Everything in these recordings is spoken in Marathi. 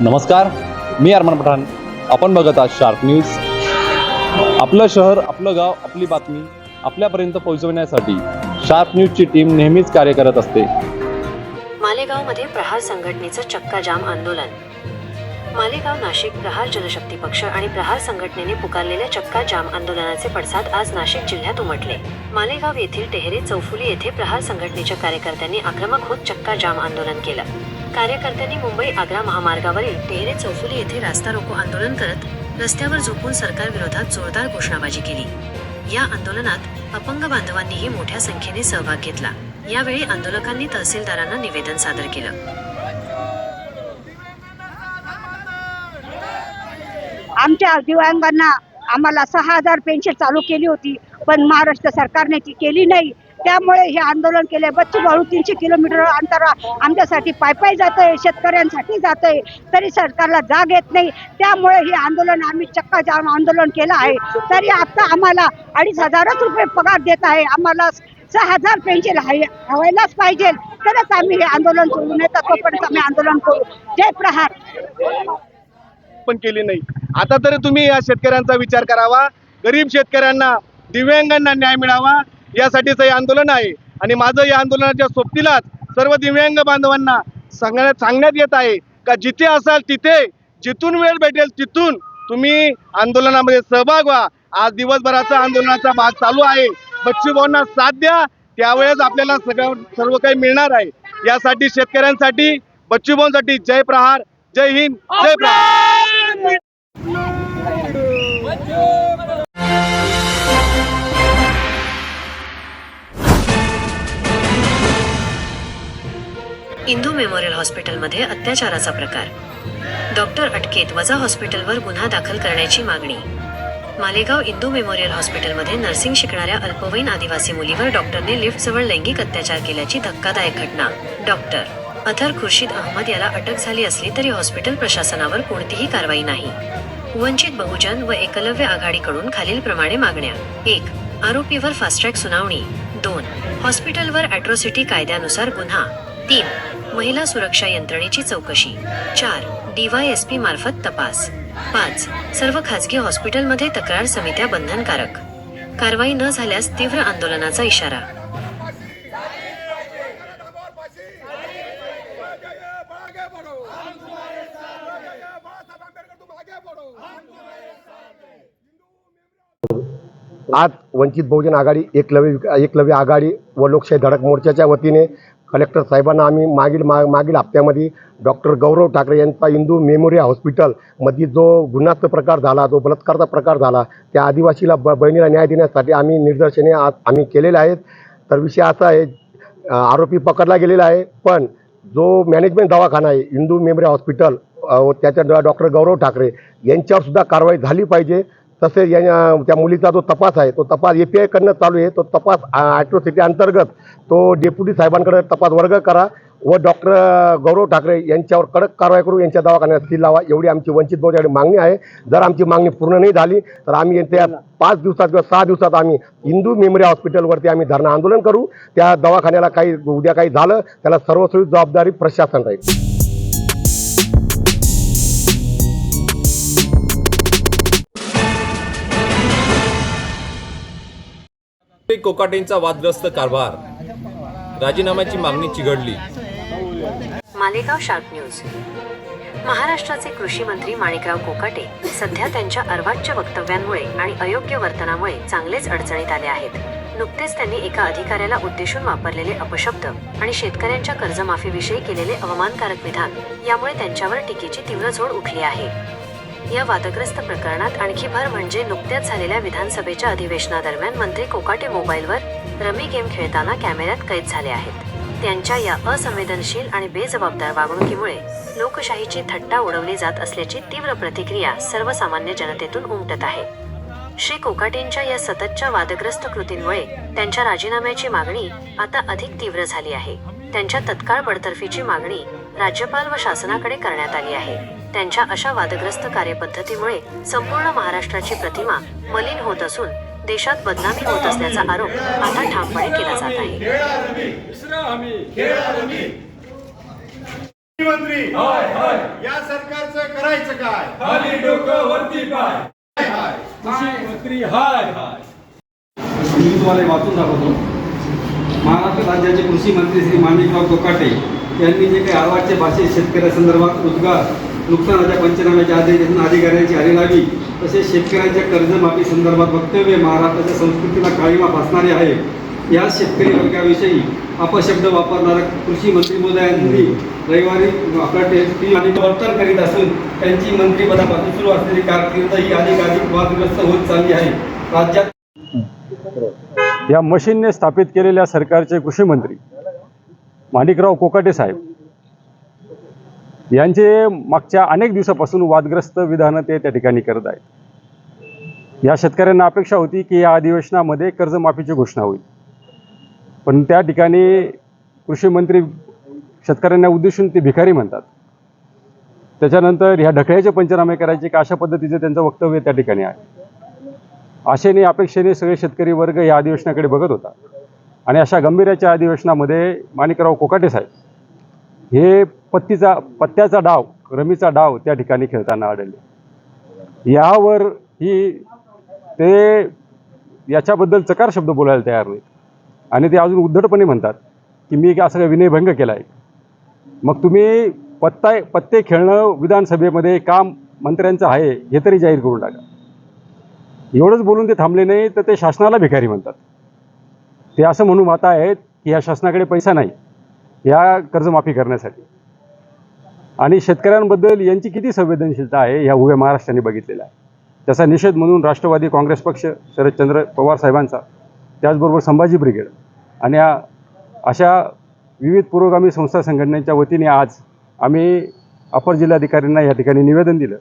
नमस्कार मी अरमान पठाण. आपण बघत आहात शार्प न्यूज. आपलं शहर आपलं गाव आपली बातमी आपल्यापर्यंत पोहोचवण्यासाठी शार्प न्यूजची टीम नेहमीच कार्य करत असते. मालेगावमध्ये प्रहार संघटनेचं चक्का जाम आंदोलन. मालेगाव नाशिक प्रहार जनशक्ती पक्ष आणि प्रहार संघटनेने पुकारलेल्या चक्का जाम आंदोलनाचे पडसाद आज नाशिक जिल्ह्यात उमटले. मालेगाव येथील टेहरे चौफुली येथे प्रहार संघटनेच्या कार्यकर्त्यांनी आक्रमक होत चक्का जाम आंदोलन केलं. कार्यकर्त्यांनी मुंबई आग्रा महामार्गावरील टेहरे चौफुली येथे रास्ता रोको आंदोलन करत रस्त्यावर झोपून सरकार विरोधात जोरदार घोषणाबाजी केली. या आंदोलनात अपंग बांधवांनीही मोठ्या संख्येने सहभाग घेतला. यावेळी आंदोलकांनी तहसीलदारांना निवेदन सादर केलं. आमच्या दिव्यांगांना आम्हाला सहा हजार पेन्शन चालू केली होती पण महाराष्ट्र सरकारने ती केली नाही. त्यामुळे हे आंदोलन केले बच्चू भाऊ तीनशे किलोमीटर अंतर आमच्यासाठी पायपाय जात आहे शेतकऱ्यांसाठी जात आहे तरी सरकारला जाग येत नाही. त्यामुळे हे आंदोलन आम्ही चक्का जाम आंदोलन केलं आहे. तरी आता आम्हाला अडीच हजारच रुपये पगार देत आहे. आम्हाला सहा हजार पेन्शन हवायलाच पाहिजे. तरच आम्ही हे आंदोलन सोडू. नये तर तोपर्यंत आम्ही आंदोलन करू. जय प्रहार. पण केली नाही. आता तरी तुम्ही या शेतकऱ्यांचा विचार करावा. गरीब शेतकऱ्यांना दिव्यांगांना न्याय मिळावा. यासाठीच हे आंदोलन आहे. आणि माझं या आंदोलनाच्या सोबतीलाच सर्व दिव्यांग बांधवांना सांगण्यात सांगण्यात येत आहे का जिथे असाल तिथे जिथून वेळ भेटेल तिथून तुम्ही आंदोलनामध्ये सहभाग व्हा. आज दिवसभराचा आंदोलनाचा भाग चालू आहे. बच्चू भाऊंना साथ द्या. त्यावेळेस आपल्याला सगळं सर्व काही मिळणार आहे. यासाठी शेतकऱ्यांसाठी बच्चू भाऊंसाठी जय प्रहार. जय हिंद. जय प्रहार इंदू मेमोरियल हॉस्पिटलमध्ये अत्याचाराचा प्रकार. डॉक्टर अटकेत वजा हॉस्पिटलवर गुन्हा दाखल करण्याची मागणी. मालेगाव इंदू मेमोरियल हॉस्पिटलमध्ये नर्सिंग शिकणाऱ्या अल्पवयीन आदिवासी मुलीवर डॉक्टरने लिफ्टजवळ लैंगिक अत्याचार केल्याची धक्कादायक घटना. डॉक्टर अथर खुर्शीद अहमद याला अटक झाली असली तरी हॉस्पिटल प्रशासनावर कोणतीही कारवाई नाही. वंचित बहुजन व एकलव्य आघाडीकडून खालीलप्रमाणे मागण्या. एक आरोपीवर फास्ट्रॅक सुनावणी. दोन हॉस्पिटलवर अॅट्रॉसिटी कायद्यानुसार गुन्हा. तीन महिला सुरक्षा यंत्रणेची चौकशी. चार डीवायएसपी मार्फत तपास. पाच सर्व खासगी हॉस्पिटलमध्ये तक्रार समित्या बंधनकारक. कारवाई न झाल्यास तीव्र आंदोलनाचा इशारा. आज वंचित बहुजन आघाडी एकलव्य एकलव्य आघाडी व लोकशाही धडक मोर्चाच्या वतीने कलेक्टर साहेबांना आम्ही मागील मा मागील हप्त्यामध्ये डॉक्टर गौरव ठाकरे यांचा इंदू मेमोरियल हॉस्पिटलमध्ये जो गुन्हाचा प्रकार झाला जो बलात्काराचा प्रकार झाला त्या आदिवासीला ब बहिणीला न्याय देण्यासाठी आम्ही निदर्शने आज आम्ही केलेले आहेत. तर विषय असा आहे आरोपी पकडला गेलेला आहे पण जो मॅनेजमेंट दवाखाना आहे इंदू मेमोरियल हॉस्पिटल त्याच्या डॉक्टर गौरव ठाकरे यांच्यावर सुद्धा कारवाई झाली पाहिजे. तसेच या त्या मुलीचा जो तपास आहे तो तपास ए पी आयकडनं चालू आहे. तो तपास ॲट्रोसिटी अंतर्गत तो डेप्युटी साहेबांकडे तपास वर्ग करा व डॉक्टर गौरव ठाकरे यांच्यावर कडक कारवाई करू यांच्या दवाखान्यात सील लावा. एवढी आमची वंचित बहुजन मागणी आहे. जर आमची मागणी पूर्ण नाही झाली तर आम्ही येत्या पाच दिवसात किंवा सहा दिवसात आम्ही हिंदू मेमोरियल हॉस्पिटलवरती आम्ही धरणं आंदोलन करू. त्या दवाखान्याला काही उद्या काही झालं त्याला सर्वस्वी जबाबदारी प्रशासन राहील. कोकाटेंचा वादग्रस्त कारभार. राजीनाम्याची मागणी चिघडली मालेगाव शार्प न्यूज. महाराष्ट्राचे कृषी मंत्री माणिकराव कोकाटे सध्या त्यांच्या अर्वाच्य वक्तव्यांमुळे आणि अयोग्य वर्तनामुळे चांगलेच अडचणीत आले आहेत. नुकतेच त्यांनी एका अधिकाऱ्याला उद्देशून वापरलेले अपशब्द आणि शेतकऱ्यांच्या कर्जमाफीविषयी केलेले अवमानकारक विधान यामुळे त्यांच्यावर टीकेची तीव्र झोड उठली आहे. या वादग्रस्त प्रकरणात आणखी भर म्हणजे नुकत्याच झालेल्या विधानसभेच्या अधिवेशनादरम्यान मंत्री कोकाटे मोबाईलवर रमी गेम खेळताना कॅमेऱ्यात कैद झाले आहेत. त्यांच्या या असंवेदनशील आणि बेजबाबदार वागणुकीमुळे लोकशाहीची थट्टा उडवली जात असल्याची तीव्र प्रतिक्रिया सर्वसामान्य जनतेतून उमटत आहे. श्री कोकाटेंच्या या सततच्या वादग्रस्त कृतींमुळे त्यांच्या राजीनाम्याची मागणी आता अधिक तीव्र झाली आहे. त्यांच्या तत्काळ बडतर्फीची मागणी राज्यपाल व शासनाकडे करण्यात आली आहे. त्यांच्या अशा वादग्रस्त कार्यपद्धतीमुळे संपूर्ण महाराष्ट्राची प्रतिमा मलिन होत असून देशात बदनामी होत असल्याचा आरोप आता ठामपणे केला जात आहे. मंत्री या सरकारचं करायचं काय? खाली डोकं वरती पाय. हाय. कृषी मंत्री हाय हाय. मी तुम्हाला वाचून दाखवतो. महाराष्ट्र राज्याचे कृषी मंत्री श्री माणिकराव कोकाटे यांनी जे काही आवाजच्या भाषेत शेतकऱ्यासंदर्भात रोजगार नुकसानाच्या पंचनाम्याच्या आदेशातून अधिकाऱ्यांची हरी तसेच शेतकऱ्यांच्या कर्जमाफी संदर्भात वक्तव्य महाराष्ट्राच्या संस्कृतीला काळीमा फासणारे आहे. या शेतकरी वर्गाविषयी अपशब्द वापरणाऱ्या कृषी मंत्री मोदयांनी रविवारी आपला टेस्ट आणि वर्तन करीत असून त्यांची मंत्रिपदापासून सुरू असलेली कारकीर्द ही अधिकाधिक वादग्रस्त होत चालली आहे. राज्यात या मशीनने स्थापित केलेल्या सरकारचे कृषी मंत्री माणिकराव कोकाटे साहेब यांचे मागच्या अनेक दिवसापासून वादग्रस्त विधानं ते त्या ठिकाणी करत आहेत. या शेतकऱ्यांना अपेक्षा होती की या अधिवेशनामध्ये कर्जमाफीची घोषणा होईल. पण त्या ठिकाणी कृषी मंत्री शेतकऱ्यांना उद्देशून ते भिकारी म्हणतात. त्याच्यानंतर ह्या ढकळ्याचे पंचनामे करायचे का अशा पद्धतीचं त्यांचं वक्तव्य त्या ठिकाणी आहे. आशेने अपेक्षेने सगळे शेतकरी वर्ग या अधिवेशनाकडे बघत होता. आणि अशा गंभीराच्या अधिवेशनामध्ये माणिकराव कोकाटे साहेब हे पत्तीचा पत्त्याचा डाव रमीचा डाव त्या ठिकाणी खेळताना आढळले. यावर ही ते याच्याबद्दल चकार शब्द बोलायला तयार नाहीत. आणि ते अजून उद्धटपणे म्हणतात की मी असं काही विनयभंग केला आहे मग तुम्ही पत्ता पत्ते खेळणं विधानसभेमध्ये काम मंत्र्यांचं आहे हे तरी जाहीर करून टाका. एवढंच बोलून ते थांबले नाही तर ते शासनाला भिकारी म्हणतात. ते असं म्हणून माता आहेत की या शासनाकडे पैसा नाही. या कर्जमाफी करण्यासाठी. आणि शेतकऱ्यांबद्दल यांची किती संवेदनशीलता आहे ह्या उभ्या महाराष्ट्राने बघितलेला आहे त्याचा निषेध म्हणून राष्ट्रवादी काँग्रेस पक्ष शरदचंद्र पवार साहेबांचा त्याचबरोबर संभाजी ब्रिगेड आणि या अशा विविध पुरोगामी संस्था संघटनेच्या वतीने आज आम्ही अपर जिल्हाधिकाऱ्यांना या ठिकाणी निवेदन दिलं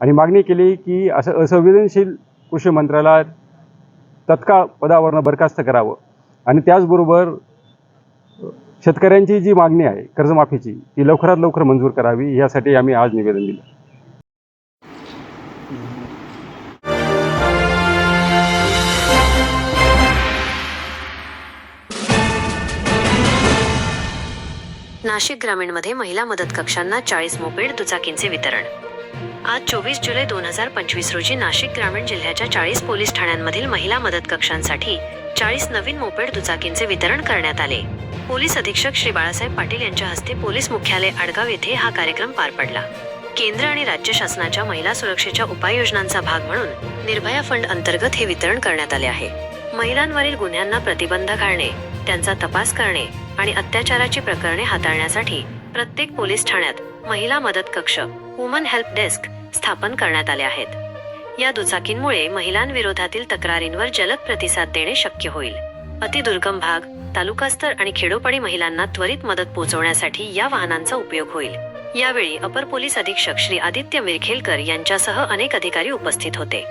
आणि मागणी केली की असं असंवेदनशील कृषी मंत्र्याला तत्काळ पदावरनं बरखास्त करावं. आणि त्याचबरोबर शेतकऱ्यांची जी मागणी आहे कर्जमाफीची ती लवकरात लवकर मंजूर करावी यासाठी आम्ही आज निवेदन दिलं. नाशिक ग्रामीणमध्ये महिला मदत कक्षांना चाळीस मोपेड दुचाकींचे वितरण. आज चोवीस जुलै दोन हजार पंचवीस रोजी नाशिक ग्रामीण जिल्ह्याच्या चाळीस पोलीस ठाण्यांमधील महिला मदत कक्षांसाठी चाळीस नवीन मोपेड दुचाकींचे वितरण करण्यात आले. पोलीस अधीक्षक श्री बाळासाहेब पाटील यांच्या हस्ते पोलीस मुख्यालय आडगाव येथे हा कार्यक्रम पार पडला. केंद्र आणि राज्य शासनाच्या महिला सुरक्षेच्या उपाययोजनांचा भाग म्हणून निर्भया फंड अंतर्गत हे वितरण करण्यात आले आहे. महिलांवरील गुन्ह्यांना प्रतिबंध घालणे त्यांचा तपास करणे आणि अत्याचाराची प्रकरणे हाताळण्यासाठी प्रत्येक पोलीस ठाण्यात महिला मदत कक्ष वुमन हेल्प डेस्क स्थापन करण्यात आले आहेत. या दुचाकींमुळे महिलांविरोधातील तक्रारींवर जलद प्रतिसाद देणे शक्य होईल. अतिदुर्गम भाग तालुकास्तर आणि खेडोपाडी महिलांना त्वरित मदत पोहोचवण्यासाठी या वाहनांचा उपयोग होईल. यावेळी अपर पोलीस अधीक्षक श्री आदित्य मिरखेलकर यांच्यासह अनेक अधिकारी उपस्थित होते.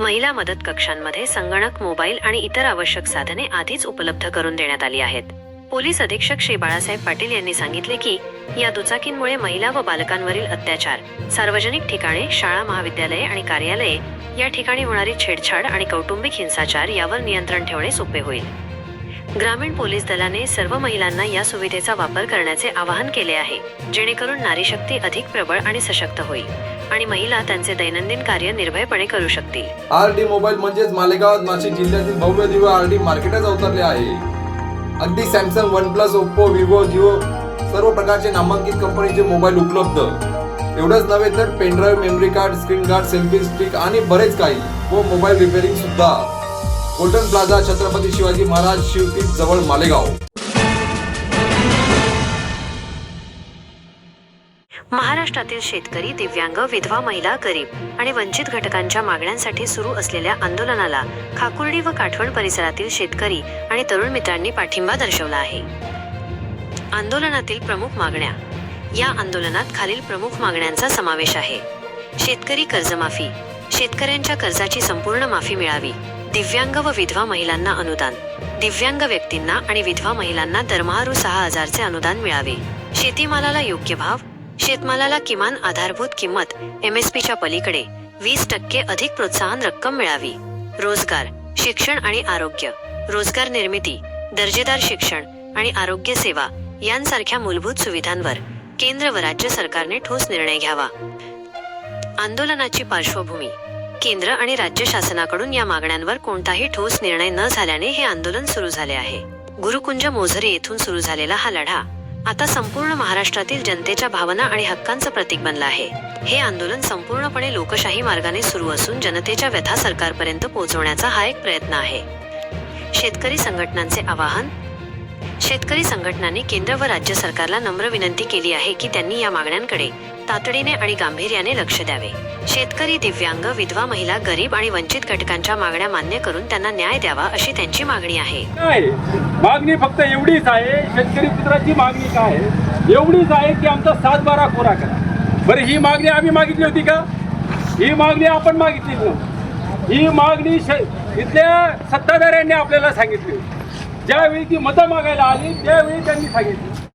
महिला मदत कक्षांमध्ये संगणक मोबाईल आणि इतर आवश्यक साधने आधीच उपलब्ध करून देण्यात आली आहेत. पोलीस अधीक्षक श्री बाळासाहेब पाटील यांनी सांगितले की या दुचाकींमुळे महिला व बालकांवरील अत्याचार सार्वजनिक ठिकाणे शाळा महाविद्यालये आणि कार्यालये या ठिकाणी होणारी छेडछाड आणि कौटुंबिक हिंसाचार यावर नियंत्रण ठेवणे सोपे होईल. ग्रामीण पोलीस दलाने सर्व महिलांना या सुविधेचा वापर करण्याचे आवाहन केले आहे जेणेकरून नारी शक्ती अधिक प्रबळ आणि सशक्त होईल आणि महिला त्यांचे दैनंदिन कार्य निर्भयपणे करू शकतील. आर डी मोबाईल म्हणजेच मालेगाव नाशिक जिल्ह्यातील भव्य दिव्य आर डी मार्केटच अवतरले आहे. अगदी Samsung OnePlus Oppo Vivo Jio सर्व प्रकारचे नामांकित कंपनीचे मोबाईल उपलब्ध. एवढंच नव्हे तर pendrive memory card screen guard selfie stick आणि बरेच काही व मोबाईल रिपेअरिंग सुद्धा गोल्डन प्लाझा छत्रपती शिवाजी महाराज शिवतीत जवळ मालेगाव. महाराष्ट्रातील शेतकरी दिव्यांग विधवा महिला गरीब आणि वंचित घटकांच्या मागण्यांसाठी सुरू असलेल्या आंदोलनाला खाकुर्डी व काठवण परिसरातील शेतकरी आणि तरुण मित्रांनी पाठिंबा दर्शवला आहे. आंदोलनातील प्रमुख मागण्या. या आंदोलनात खालील प्रमुख मागण्यांचा समावेश आहे. शेतकरी कर्जमाफी. शेतकऱ्यांच्या कर्जाची संपूर्ण माफी मिळावी. दिव्यांग व विधवा महिलांना अनुदान. दिव्यांग व्यक्तींना आणि विधवा महिलांना दरमहा सहा हजारचे अनुदान मिळावे. शेतीमालाला योग्य भाव शेतमालाला किमान आधारभूत किंमत एम एस पीच्या पलीकडे वीस टक्के अधिक प्रोत्साहन रक्कम मिळावी. रोजगार शिक्षण आणि आरोग्य रोजगार निर्मिती दर्जेदार शिक्षण आणि आरोग्य सेवा यांसारख्या मूलभूत सुविधांवर केंद्र व राज्य सरकारने ठोस निर्णय घ्यावा. आंदोलनाची पार्श्वभूमी केंद्र आणि राज्य शासनाकडून या मागण्यांवर कोणताही ठोस निर्णय न झाल्याने हे आंदोलन सुरू झाले आहे. गुरुकुंज मोझरी येथून सुरू झालेला हा लढा आता संपूर्ण महाराष्ट्रातील जनतेच्या भावना आणि हक्कांचं प्रतीक बनलं आहे. हे आंदोलन संपूर्णपणे लोकशाही मार्गाने सुरू असून जनतेच्या व्यथा सरकारपर्यंत पोहोचवण्याचा हा एक प्रयत्न आहे. शेतकरी संघटनांचे आवाहन शेतकरी संघटनांनी केंद्र व राज्य सरकारला नम्र विनंती केली आहे की त्यांनी या मागण्यांकडे तातडीने आणि गांभीर्याने लक्ष द्यावे. शेतकरी दिव्यांग विधवा महिला गरीब आणि वंचित घटकांच्या मागण्या मान्य करून त्यांना न्याय द्यावा अशी त्यांची मागणी आहे. काय? मागणी फक्त एवढीच आहे शेतकरी मित्राची मागणी काय? आहे एवढीच आहे की आमचा सात बारा कोरा. करा बरं ही मागणी आम्ही मागितली होती का? ही मागणी आपण मागितली नव्हती. ही मागणी इथल्या सत्ताधाऱ्यांनी आपल्याला सांगितली ज्यावेळी ती मतं मागायला आली त्यावेळी त्यांनी सांगितली.